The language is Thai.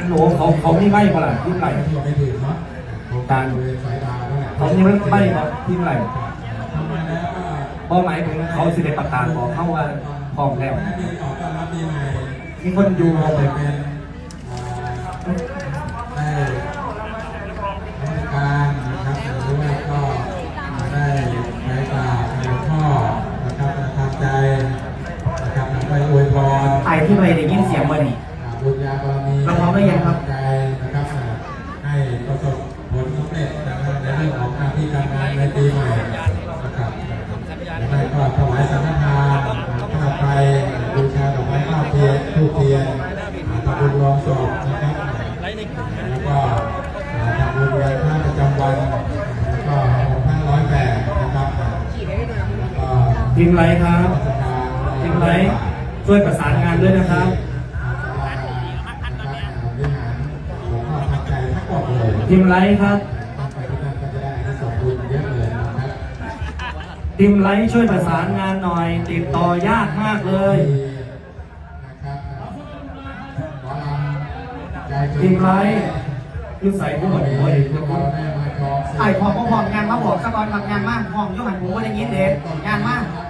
การโหลเขาเขามีไม่ประหลาดที่ไหลที่ไม่ถึงเนาะการเวณสายดาวนั่นแหละเขาไม่ไม่ครับที่ไหลทำมาแล้วป้าหมายถึงเขาสิได้ประกาศบอกเข้าว่าพร้อมแล้วมีคนอยู่ก็เลยเป็นได้ราชการนะครับหรือว่าก็ได้ไปกราบหลวพ่อนะครับทางใจนะครับไปอวยพรไอ้ที่ไม่ได้ยินเสียงมันนี่บุญญาบารมี มหรือยังครับใจนะครับอ่าให้ประสบผลสำเร็จนะครับในเรื่องของหน้าที่การงานในปีใหม่นะครับแล้วก็ถวายสังฆทานข้าวไฟบูชาดอกไม้ข้าวเทียนทูบเทียนอ่าทำบุญรวมศพนะครับแล้วก็อ่าทำบุญวันพระประจำวันแล้วก็ห้าร้อยแปดนะครับแล้วก็ทีมไรครับทีมไรช่วยประสานงานด้วยนะครับ ทีมไรครับทีมไรช่วยประสานงานหน่อย ติดต่อยากมากเลยทีมไรคือใส่ผู้หมดหัวอีกทุกคนไอ้พอพอพองานมาบอกสะกอนทำงานมากพองยกหันผมก็ได้ยินเด็ดงานมากค